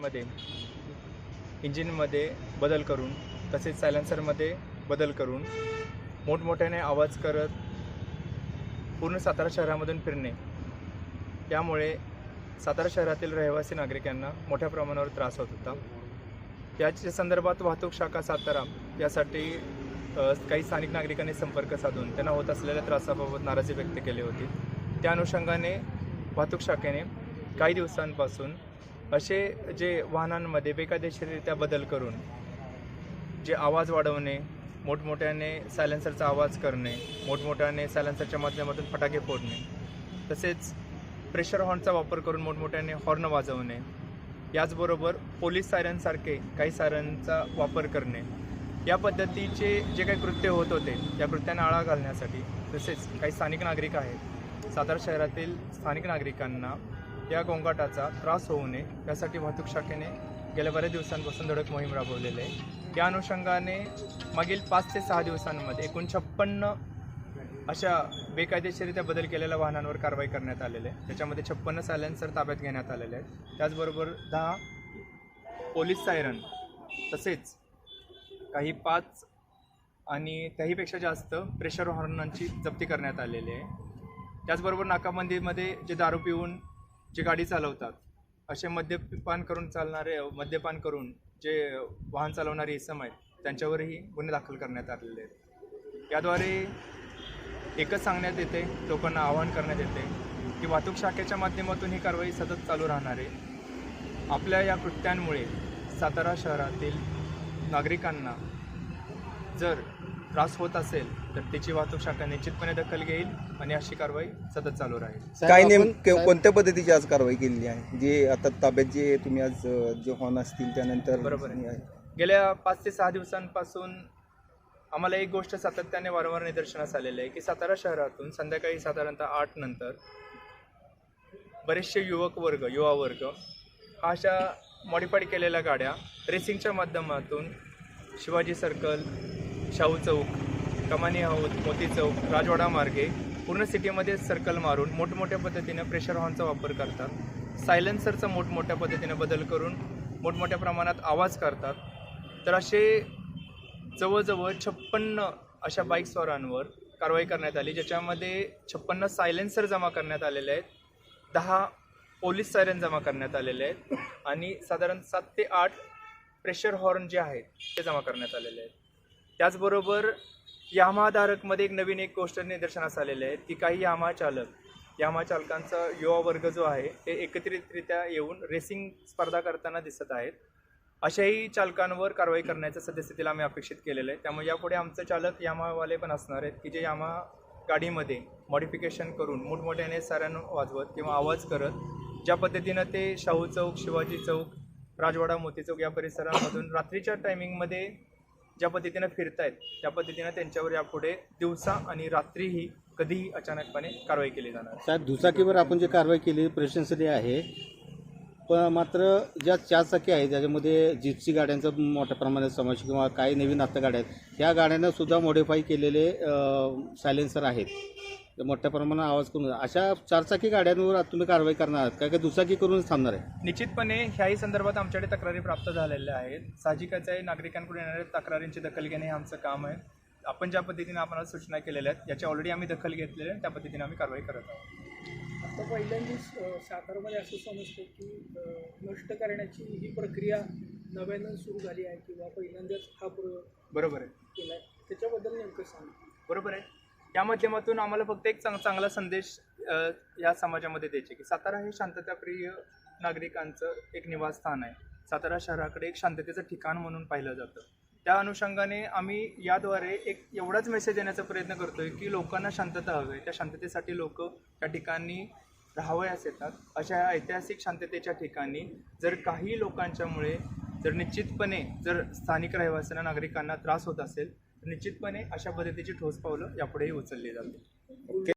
मध्ये इंजिनमध्ये बदल करून तसेच सायलेन्सरमध्ये बदल करून मोठमोठ्याने आवाज करत पूर्ण सातारा शहरामधून फिरणे. यामुळे सातारा शहरातील रहिवासी नागरिकांना मोठ्या प्रमाणावर त्रास होत होता. याच्या संदर्भात वाहतूक शाखा सातारा यासाठी काही स्थानिक नागरिकांनी संपर्क साधून त्यांना होत असलेल्या त्रासाबाबत नाराजी व्यक्त केली होती. त्या अनुषंगाने वाहतूक शाखेने काही दिवसांपासून असे जे वाहनांमध्ये बेकायदेशीररित्या बदल करून जे आवाज वाढवणे मोठमोठ्याने सायलेन्सरचा आवाज करणे मोठमोठ्याने सायलेन्सरच्या माध्यमातून फटाके फोडणे तसेच प्रेशर हॉर्नचा वापर करून मोठमोठ्याने हॉर्न वाजवणे याचबरोबर पोलीस सायरनसारखे काही सायरनचा वापर करणे या पद्धतीचे जे काही कृत्य होत होते या कृत्यांना आळा घालण्यासाठी तसेच काही स्थानिक नागरिक आहेत. सातारा शहरातील स्थानिक नागरिकांना या गोंगाटाचा त्रास होऊ नये यासाठी वाहतूक शाखेने गेल्या बऱ्याच दिवसांपासून धडक मोहीम राबवलेली आहे. त्या अनुषंगाने मागील पाच ते सहा दिवसांमध्ये एकूण छप्पन्न अशा बेकायदेशीरित्या बदल केलेल्या वाहनांवर कारवाई करण्यात आलेली आहे. त्याच्यामध्ये छप्पन्न सायलेन्सर ताब्यात घेण्यात आलेले आहेत. त्याचबरोबर दहा पोलीस सायरन तसेच काही पाच आणि त्याहीपेक्षा जास्त प्रेशर हॉर्नांची जप्ती करण्यात आलेली आहे. त्याचबरोबर नाकाबंदीमध्ये जे दारू पिऊन जे गाडी चालवतात असे मद्यपान करून चालणारे मद्यपान करून जे वाहन चालवणारे इसम आहेत त्यांच्यावरही गुन्हे दाखल करण्यात आलेले आहेत. याद्वारे एकच सांगण्यात येते लोकांना आवाहन करण्यात येते की वाहतूक शाखेच्या माध्यमातून ही कारवाई सतत चालू राहणार आहे. आपल्या या कृत्यांमुळे सातारा शहरातील नागरिकांना जर त्रास होत असेल तर त्याची वाहतूक शाखा निश्चितपणे दखल घेईल आणि अशी कारवाई सतत चालू राहील. काय नेमकं कोणत्या पद्धतीची आज कारवाई केलेली आहे? जे आता ताब्यात जे तुम्ही आज जे हॉर्न असतील त्यानंतर बरोबर. गेल्या पाच ते सहा दिवसांपासून आम्हाला एक गोष्ट सातत्याने वारंवार निदर्शनास आलेली आहे की सातारा शहरातून संध्याकाळी साधारणतः आठ नंतर बरेचसे युवक वर्ग युवा वर्ग हा अशा मॉडिफाईड केलेल्या गाड्या रेसिंगच्या माध्यमातून शिवाजी सर्कल शाहू चौक कमानी हौद मोती चौक राजवाडा मार्गे पूर्ण सिटीमध्ये सर्कल मारून मोठमोठ्या पद्धतीने प्रेशर हॉर्नचा वापर करतात. सायलेन्सरचा मोठमोठ्या पद्धतीने बदल करून मोठमोठ्या प्रमाणात आवाज करतात. तर असे जवळजवळ छप्पन्न अशा बाईकस्वारांवर कारवाई करण्यात आली ज्याच्यामध्ये छप्पन्न सायलेन्सर जमा करण्यात आलेले आहेत. दहा पोलीस सायरन जमा करण्यात आलेले आहेत. आणि साधारण सात ते आठ प्रेशर हॉर्न जे आहेत ते जमा करण्यात आलेले आहेत. त्याचबरोबर यामाधारकमध्ये एक नवीन एक गोष्ट निदर्शनास आलेलं आहे की काही यामा चालक यामा चालकांचा युवा वर्ग जो आहे ते एकत्रितरित्या येऊन रेसिंग स्पर्धा करताना दिसत आहेत. अशाही चालकांवर कारवाई करण्याचं सद्यस्थितीला आम्ही अपेक्षित केलेलं आहे. त्यामुळे यापुढे आमचं चालक यामावाले पण असणार आहेत की जे यामा गाडीमध्ये मॉडिफिकेशन करून मोठमोठ्याने साऱ्यानं वाजवत किंवा आवाज करत ज्या पद्धतीनं ते शाहू चौक शिवाजी चौक राजवाडा मोती चौक या परिसरामधून रात्रीच्या टायमिंगमध्ये ज्या पद्धतीनं फिरतायत त्या पद्धतीनं त्यांच्यावर यापुढे दिवसा आणि रात्रीही कधीही अचानकपणे कारवाई केली जाणार. साहेब दुचाकीवर आपण जे कारवाई केली प्रशंसनीय आहे. पण मात्र ज्या चार चाकी आहेत त्याच्यामध्ये जिप्सी गाड्यांचा मोठ्या प्रमाणात समावेश किंवा काही नवीन आत्ता गाड्या आहेत त्या गाड्यांना सुद्धा मॉडिफाय केलेले सायलेन्सर आहेत. ते मोठ्या प्रमाणात आवाज करून अशा चारचाकी गाड्यांवर आता तुम्ही कारवाई करणार आहात. का का दुचाकी करूनच थांबणार आहे? निश्चितपणे ह्याही संदर्भात आमच्याकडे तक्रारी प्राप्त झालेल्या आहेत. साहजिकच आहे नागरिकांकडून येणाऱ्या तक्रारींची दखल घेणे हे आमचं काम आहे. आपण ज्या पद्धतीने आपल्याला सूचना केलेल्या आहेत याची ऑलरेडी आम्ही दखल घेतलेली आहे त्या पद्धतीने आम्ही कारवाई करत आहोत. आता पहिल्यांदाच अ, सातारमध्ये असं समजतं की अ, नष्ट करण्याची ही प्रक्रिया नव्यानं सुरू झाली आहे किंवा पहिल्यांदाच हा प्रयोग बरोबर आहे. केला आहे त्याच्याबद्दल नेमकं सांगा. बरोबर आहे. या माध्यमातून आम्हाला फक्त एक चांग चांगला संदेश या समाजामध्ये द्यायचे की सातारा हे शांतताप्रिय नागरिकांचं एक निवासस्थान आहे. सातारा शहराकडे एक शांततेचं ठिकाण म्हणून पाहिलं जातं. त्या अनुषंगाने आम्ही याद्वारे एक एवढाच मेसेज देण्याचा प्रयत्न करतोय की लोकांना शांतता हवी त्या शांततेसाठी लोक त्या ठिकाणी राहावयास येतात. अशा ऐतिहासिक शांततेच्या ठिकाणी जर काही लोकांच्यामुळे जर निश्चितपणे जर स्थानिक रहिवासींना नागरिकांना त्रास होत असेल निश्चितपणे अशा पद्धतीची ठोस पावलं यापुढेही उचलली जातील.